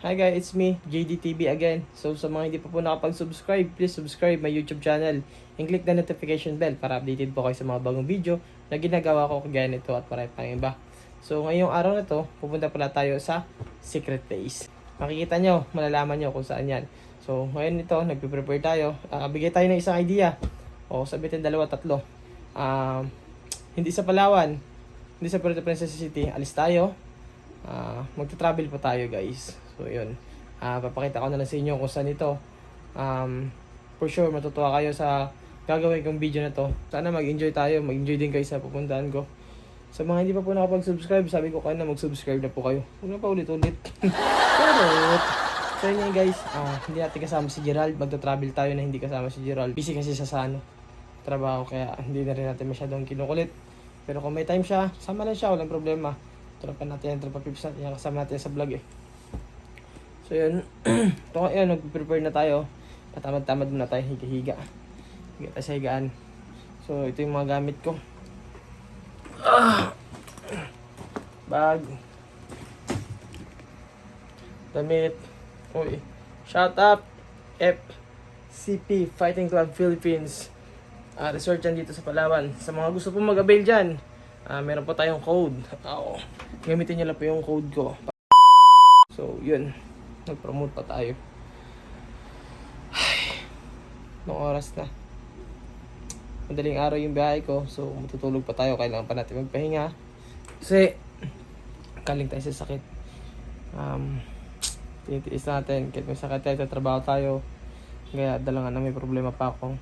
Hi guys, it's me, JDTV again. So sa mga hindi pa po nakapag-subscribe, please subscribe my YouTube channel and click the notification bell para updated po kayo sa mga bagong video na ginagawa ko kagaya nito at marami pang iba. So ngayong araw na to, pupunta pala tayo sa secret place. Makikita nyo, malalaman nyo kung saan yan. So ngayon nito, nagpe-prepare tayo. Ah, bigay tayo ng isang idea. O sabitin dalawa, tatlo. Um, hindi sa Palawan, hindi sa Puerto Princesa City, alis tayo. Ah, magta-travel pa tayo guys. So yun. Ah, papakita ko na lang sa inyo kung saan ito. Um, for sure matutuwa kayo sa gagawin kong video na to. Sana mag-enjoy tayo, mag-enjoy din kayo sa pupuntahan ko. Sa mga hindi pa po nakapag-subscribe, sabi ko kayo na mag-subscribe na po kayo. Huwag na pa ulit-ulit. Charot! So yun guys, ah, hindi natin kasama si Gerald. Magta-travel tayo na hindi kasama si Gerald. Busy kasi sa ano, trabaho kaya hindi na rin natin masyadong kinukulit. Pero kung may time siya, sama lang siya, walang problema. Tropa natin yan, tropa pips natin yan, kasama natin sa vlog eh. So yun, ito ngayon, nag-prepare na tayo. Patamad-tamad muna tayo, higa-higa. Higa tayo sa higaan. So ito yung mga gamit ko. Ah! Bag. Damit. Uy. Shout out FCP Fighting Club Philippines. Ah, resort yan dito sa Palawan. Sa mga gusto pong mag-avail dyan, ah, meron po tayong code. Oo. Gamitin nyo lang po yung code ko. So, yun. Nag-promote pa tayo. Ay, Nung oras na. Madaling araw yung biyahe ko. So, matutulog pa tayo. Kailangan pa natin magpahinga. Kasi, kaling tayo sa sakit. Um, tinitiis natin. Kahit may sakit tayo, trabaho tayo. Kaya, dala nga na may problema pa ako.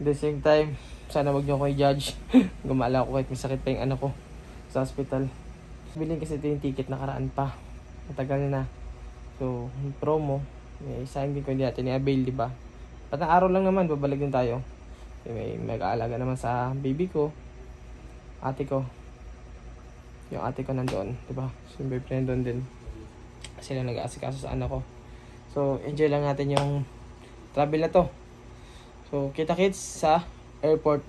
At the same time, sana wag niyo ako i-judge. Gumala ako kahit may sakit pa yung anak ko sa hospital. Bilhin kasi ito yung ticket nakaraan pa. Matagal na. So, yung promo, may sayang din ko hindi natin i-avail, di ba? Patang araw lang naman, babalik din tayo. May mag-aalaga naman sa baby ko. Ate ko. Yung ate ko nandoon, di ba? So, yung boyfriend doon din. Sila nag-aasikaso sa anak ko. So, enjoy lang natin yung travel na to. So, kita kits sa airport.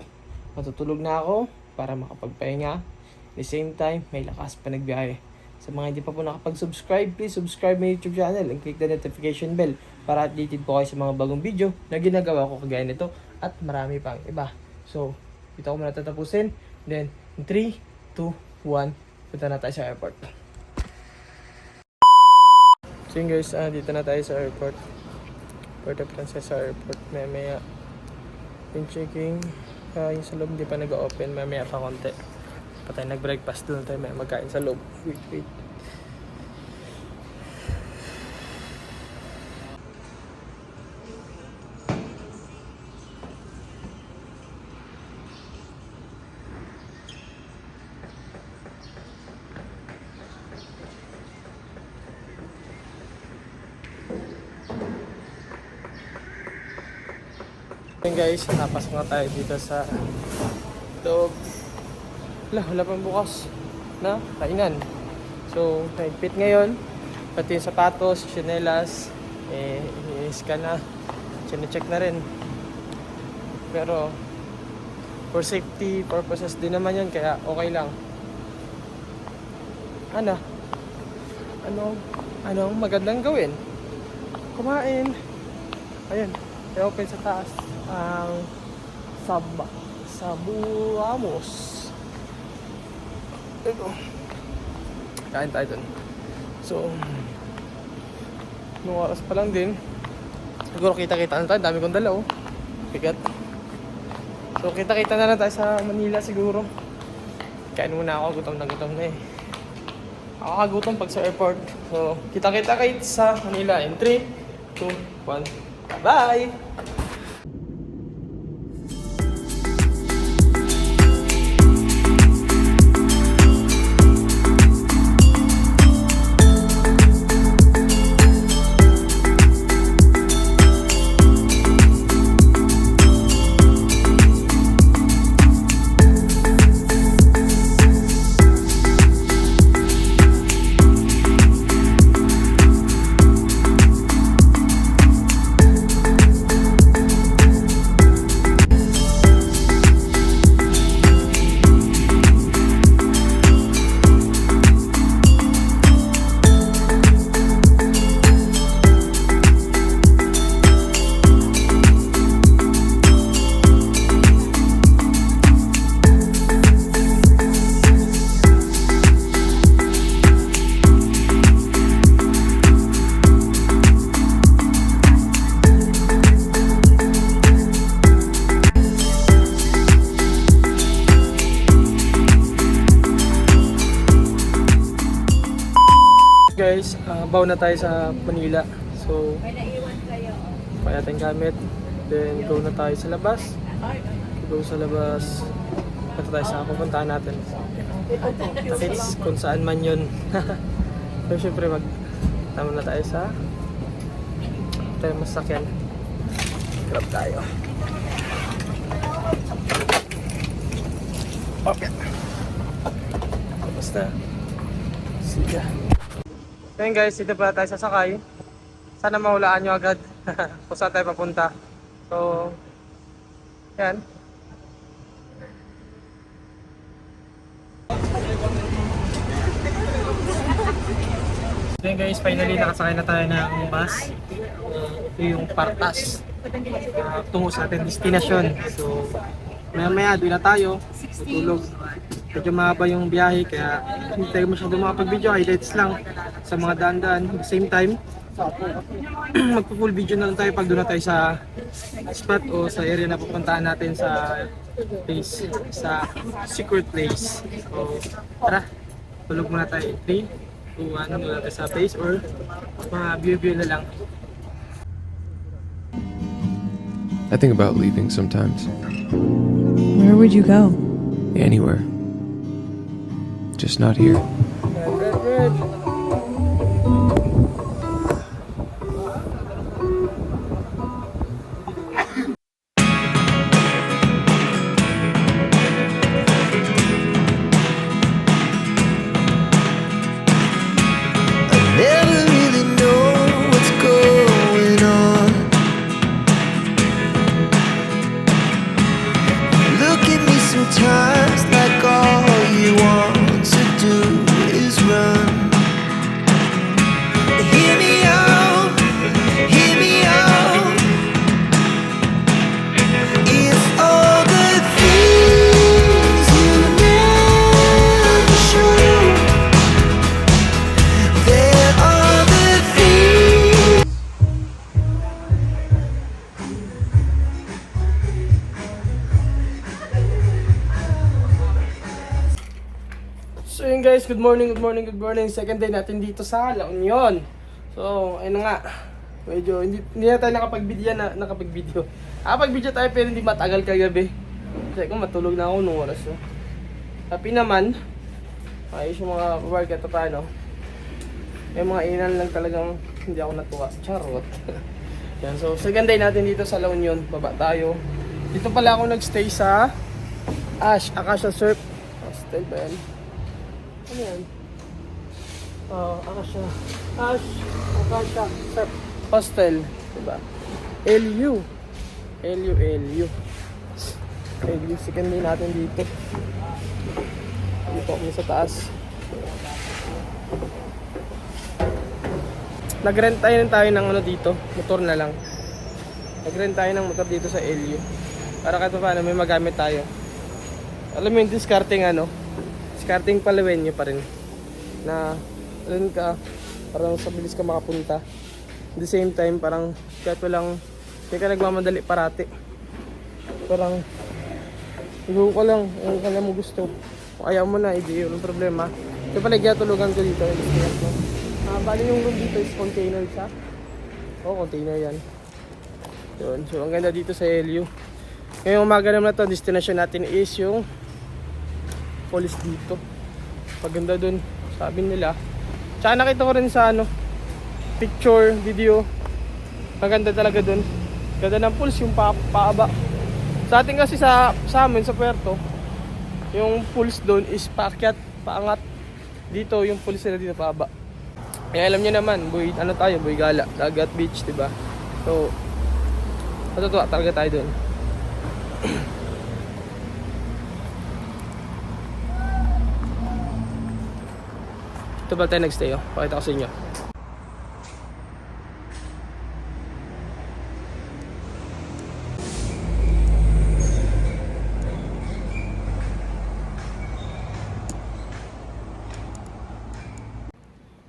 Matutulog na ako para makapagpahinga. At the same time, may lakas pa nagbiyahe. Sa mga hindi pa po nakapag-subscribe, please subscribe my YouTube channel and click the notification bell para updated po kayo sa mga bagong video na ginagawa ko kagaya nito at marami pang iba. So, dito ako muna tatapusin. Then, in 3, 2, 1, punta na tayo sa airport. So yun guys, ah, dito na tayo sa airport. Puerto Princesa Airport. Maya yung checking. Ah, yung sa loob hindi pa nag-open. Maya maya pa konti. Pa tayo nag-breakfast doon tayo maya magkain sa loob. Wait, wait. Guys, napasok na tayo dito sa loob. Wala, wala pang bukas na kainan. So, naigpit ngayon. Pati yung sapatos, chinelas, eh, i-scan na. Chine-check na rin. Pero, for safety purposes din naman yun, kaya okay lang. Ano? Ano? Anong magandang gawin? Kumain. Ayun, i-open sa taas ang sab Sabuamos. Ito. Kain tayo dun. So, nung oras pa lang din, siguro kita-kita na tayo. Dami kong dala, oh. Bigat. So, kita-kita na lang tayo sa Manila siguro. Kain muna ako. Gutom na gutom na eh. Ako kagutom pag sa airport. So, kita-kita kayo sa Manila in 3, 2, 1. Bye! Babaw na tayo sa Manila. So, kaya natin gamit. Then, go na tayo sa labas. Go sa labas. Punta tayo sa pupuntahan natin. Takits kung saan man yun. so, syempre, mag tama na tayo sa tayo masakyan. Grab tayo. Okay. Basta. Ayun guys, dito pala tayo sasakay. Sana mahulaan nyo agad kung saan tayo papunta. So, yan. Then guys, finally nakasakay na tayo ng bus. Ito yung Partas. Uh, tungo sa ating destination. So, maya maya, doon na tayo. Tutulog. Medyo mahaba yung biyahe kaya hindi tayo masyado makapag-video. Highlights lang sa mga daan-daan. At the same time, magpo-full video na lang tayo pag doon na tayo sa spot o sa area na pupuntahan natin sa place, sa secret place. So, tara, tulog muna tayo. 3, 2, 1, doon natin sa place or mga view-view na lang. I think about leaving sometimes. Where would you go? Anywhere. Just not here. Red, red, red. Morning, good morning, good morning. Second day natin dito sa La Union. So, ayun na nga. Medyo hindi, hindi na tayo nakapag-video na nakapag-video. Nakapag-video tayo pero hindi matagal kagabi. Kasi kung matulog na ako nung oras. No? Happy naman. Ayos yung mga work at paano. May mga inan lang talagang hindi ako natuwa. Charot. Yan, so second day natin dito sa La Union. Baba tayo. Dito pala ako nagstay sa Ash, Akasha Surf. Hostel ba yan? Ano yan? Uh, Akasha. Ash, Akasha Surf Hostel. Diba? LU. LU, LU. LU, second day natin dito. Dito kami sa taas. Nag-rent tayo tayo ng ano dito, motor na lang. Nag-rent tayo ng motor dito sa LU. Para kahit paano may magamit tayo. Alam mo yung discarding ano, discarding palawen nyo pa rin. Na, alam ka, parang sa bilis ka makapunta. At the same time, parang kahit walang, hindi ka nagmamadali parati. Parang, Igo ka lang, kung kaya mo gusto. Kung ayaw mo na, hindi yun ang problema. Ito pala kaya tulugan ko dito. Ah, bali yung room dito is container siya. Oo, container yan. Yun. So, ang ganda dito sa LU. Ngayong umaga naman na to, destination natin is yung police dito. Paganda dun, sabi nila. Tsaka nakita ko rin sa ano, picture, video. Maganda talaga dun. Ganda ng pulse, yung pa paaba. Sa atin kasi sa, sa amin, sa Puerto, yung pulse doon is paakyat, paangat. Dito, yung pulse nila dito paaba. Kaya alam niyo naman, boy, ano tayo, boy gala, dagat beach, 'di ba? So, matutuwa talaga tayo doon. Ito ba tayo nagstay, oh? Pakita ko sa inyo.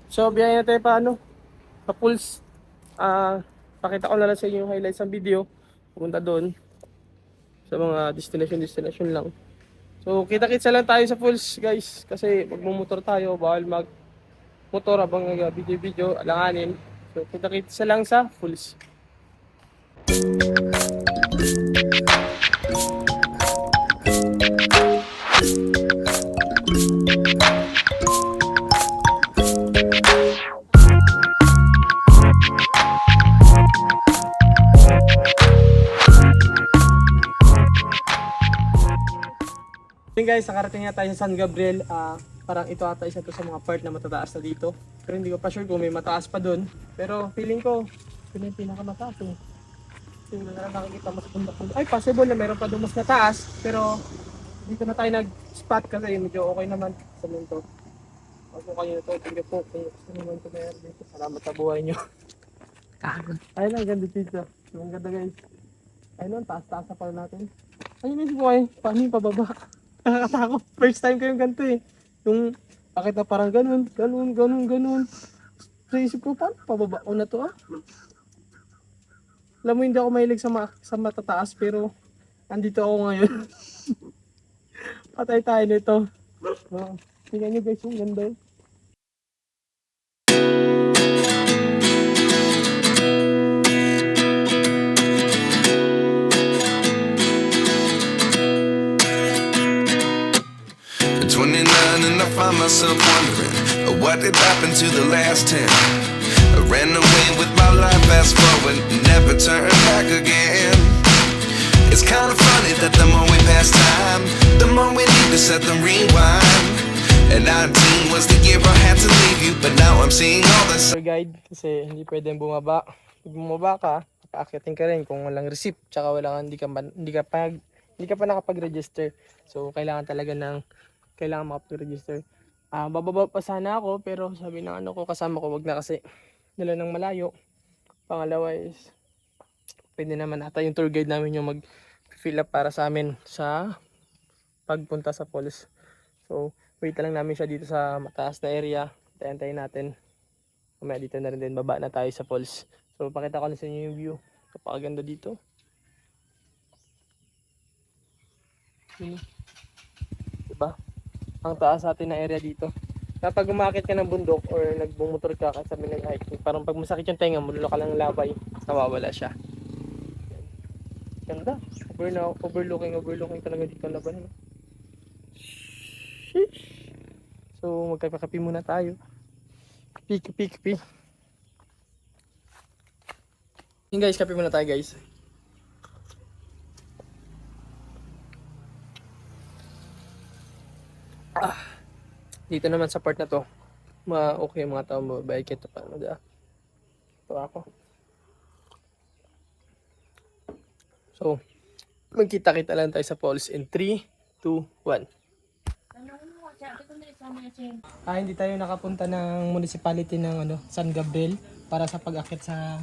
So, biyahe na tayo pa ano, sa pulse. Ah, pakita ko na lang sa inyo yung highlights ng video. Pupunta doon. Sa mga destination, destination lang. So, kita-kitsa lang tayo sa pulse, guys. Kasi magmumotor tayo, bawal mag motor habang nag-video-video, alanganin. So, kita-kita sa lang sa Fools. Yun guys, nakarating na tayo sa San Gabriel. Ah, parang ito ata isa to sa mga part na matataas na dito. Pero hindi ko pa sure kung may mataas pa dun. Pero feeling ko, ito na yung pinakamataas eh. Tingnan na nakikita mas bunda-bunda. Ay, possible na meron pa doon mas nataas. Pero dito na tayo nag-spot kasi medyo okay naman sa mundo. Huwag mo kayo ito. Tingnan po kung gusto naman ito meron dito. Salamat sa buhay nyo. Kagod. Ayun ang ganda dito. Ang ganda guys. Ayun ang taas-taas na pala natin. Ayun yung buhay. Paano yung pababa? Nakakatakot. First time ko yung ganito eh. Yung bakit na parang ganun, ganun, ganun, ganun. So isip ko, paano pababa ko na to ah? Alam mo, hindi ako mahilig sa, ma- sa matataas pero andito ako ngayon. Patay tayo nito. Oh, tingnan nyo guys, yung ganda. eh. 29 and I find myself wondering uh, what did happen to the last 10. I ran away with my life, fast forward, never turn back again. It's kind of funny that the more we pass time, the more we need to set the rewind. And 19 was the year I had to leave you, but now I'm seeing all the guide kasi hindi pwedeng bumaba. Pag bumaba ka, paakyatin ka rin kung walang receipt tsaka wala kang- hindi ka hindi ka pa hindi ka pa nakapag-register. So kailangan talaga ng kailangan makapag-register. Ah, bababa pa sana ako pero sabi ng ano ko kasama ko wag na kasi dala ng malayo. Pangalawa is pwede naman ata yung tour guide namin yung mag fill up para sa amin sa pagpunta sa falls. So, wait lang namin siya dito sa mataas na area. Tayantayin natin. Mamaya dito na rin din, baba na tayo sa falls. So, pakita ko na sa inyo yung view. Kapakaganda dito. Yun. Diba? Ang taas natin na area dito. Kapag umakit ka ng bundok or nagbumotor ka kasi sabi ng hiking, parang pag masakit yung tenga mo, lulo ka lang ng labay, nawawala siya. Ganda. Over na, overlooking, overlooking talaga dito ang laban. no? Sheesh. So, magkakapi muna tayo. Pik, pik, pik. Yun guys, kape muna tayo guys. Dito naman sa part na to, ma okay yung mga tao mababay kito pa ano da. Ito ako. So, magkita-kita lang tayo sa falls in 3, 2, 1. Ah, hindi tayo nakapunta ng municipality ng ano, San Gabriel para sa pag-akit sa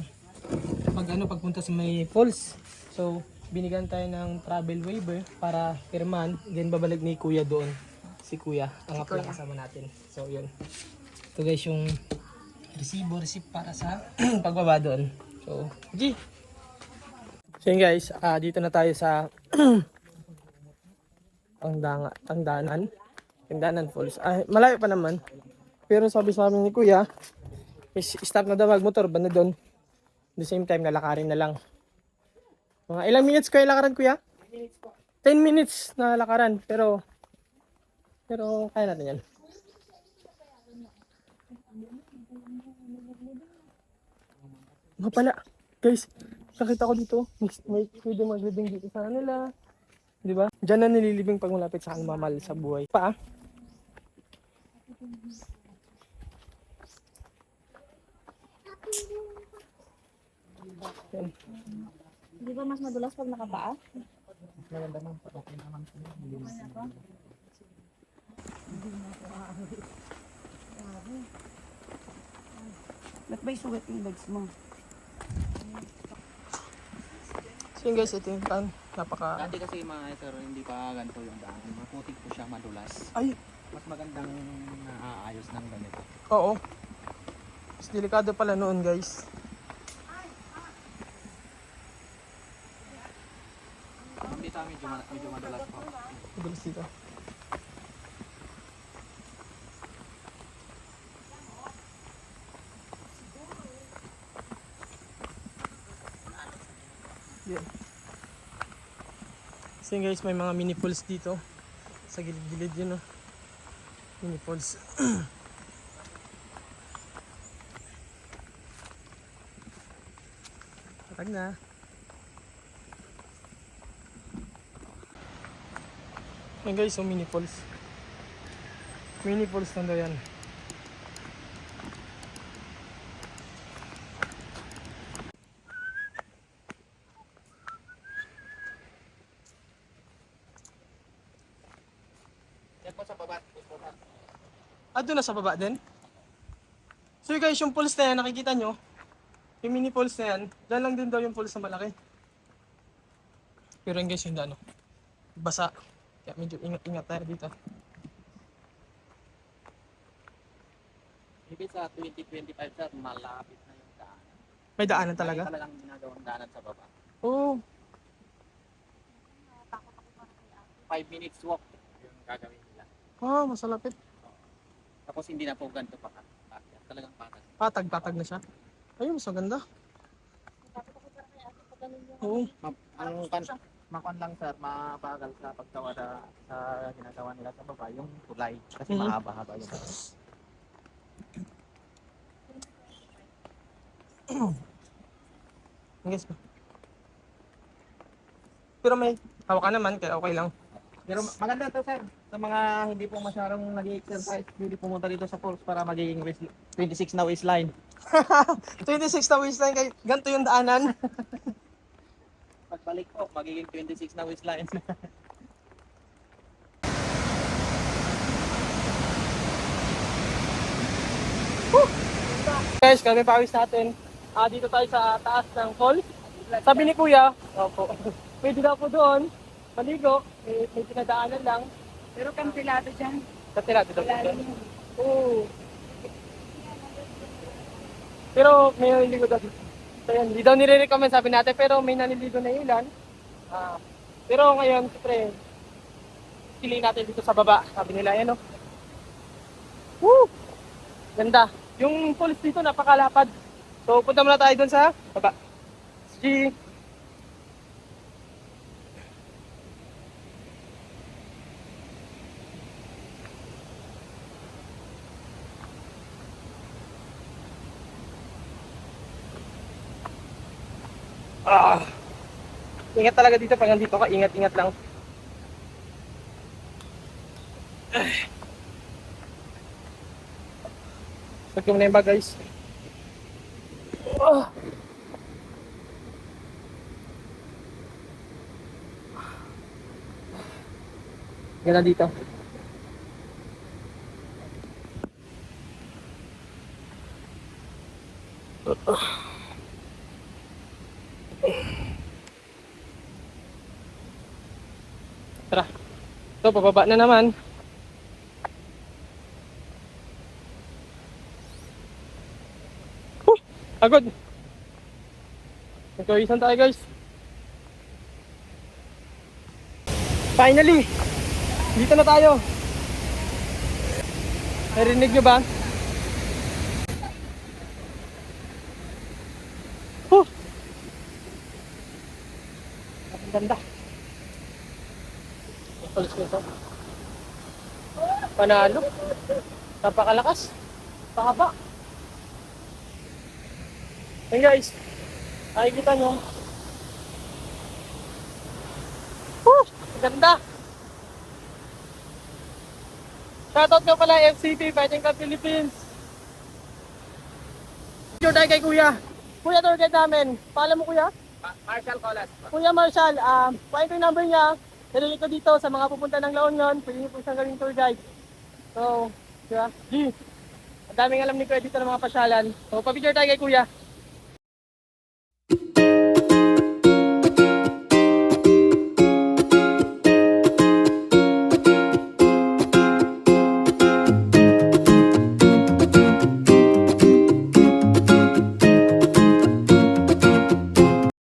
pag ano pagpunta sa may falls. So, binigyan tayo ng travel waiver para pirman, then babalik ni Kuya doon. Si Kuya, ang apla kasama natin. So, yun. Ito guys yung resibo, receipt para sa pagbaba doon. So, G. So yun guys, ah, dito na tayo sa Tangdanga, Tangdanan. Tangdanan Falls. Ay, malayo pa naman. Pero sabi sa amin ni Kuya, is stop na daw magmotor, banda doon. The same time, lalakarin na lang. Mga ilang minutes kayo lakaran, Kuya? 10 minutes na lakaran, pero pero kaya natin yan. Nga pala, guys, nakita ko dito, may, may pwede maglibing dito sa kanila. Di ba? Diyan na nililibing pag malapit sa mamal sa buhay. Pa, ah. Yan. Di ba mas madulas pag nakapaa? Ba't ba'y sugat yung legs mo? So yun guys, ito yung tan. Napaka... Dati kasi mga sir, hindi pa ganito yung daan. Maputik po siya madulas. Ay, Mas magandang naaayos ng ganito. oo. Mas delikado pala noon guys. Dito medyo, medyo madulas po. Madalas dito. So guys, may mga mini pools dito. Sa gilid-gilid yun, oh. Mini pools. Patag na. Yan guys, so mini pools. Mini pools na daw yan. Yan po sa baba. Doon na sa baba din? So guys, yung pools na yan, nakikita nyo? Yung mini pools na yan, dyan lang din daw yung pools na malaki. Pero yun guys, hindi ano, basa. Kaya medyo ingat-ingat tayo dito. Ibig sa 2025 sir, malapit na yung daan. May daanan talaga? Lagi talagang ginagawang daanan sa baba. Oo. Oh, 5 minutes walk yung gagawin nila. ah, masalapit. Tapos hindi na po ganito pa. Talagang patat. Patag-patag na siya. Ayun, mas maganda. Oo. Ma- ang kan makuan lang sir, mabagal sa paggawa sa, sa ginagawa nila sa baba, yung tulay. Kasi Mhm. mahaba-haba yung Guys. Pero may hawak ka naman, kaya okay lang. Pero maganda to sir. Sa mga hindi po masyadong nag-exercise, hindi pumunta dito sa falls para magiging waist, 26 na waistline. 26 na waistline, kay ganito yung daanan. Pagbalik po, magiging 26 na waistline. Guys, kami pawis natin. Ah, dito tayo sa taas ng falls. Sabi ni Kuya, opo, pwede daw po doon, maligo, may, may tinadaanan lang. Pero kampilado dyan. Katirado daw po rin. Oo. Pero may naliligo daw. So yan, hindi daw nire-recommend sabi natin, pero may naliligo na ilan. Ah, pero ngayon, siyempre, pili natin dito sa baba. Sabi nila, yan o. Woo! Ganda. Yung falls dito, napakalapad. So, punta muna tayo dun sa baba. G. Ah. Ingat talaga dito pag nandito ka, ingat-ingat lang. Pag yung ba guys? Ah. Ganda dito. Tara. So, pababa na naman. Huh! Agad. Nagkawisan tayo guys. Finally! Dito na tayo. Narinig nyo ba? Huh! Ang ganda. Palis ko ito. Panalo. Napakalakas. Pahaba. Hey guys. Nakikita nyo. Woo! Ganda. Shoutout nga pala FCP, Fighting Cup Philippines. Picture tayo kay Kuya. Kuya guide namin. Paalam mo Kuya? Marshall Colas. Kuya Marshall, um, kuhain ko yung number niya. Ko dito sa mga pupunta ng La Union. Pwede niyo po siyang gawing tour guide. So, di ba? Ang daming alam ni Kuya dito ng mga pasyalan. So, papicture tayo kay Kuya.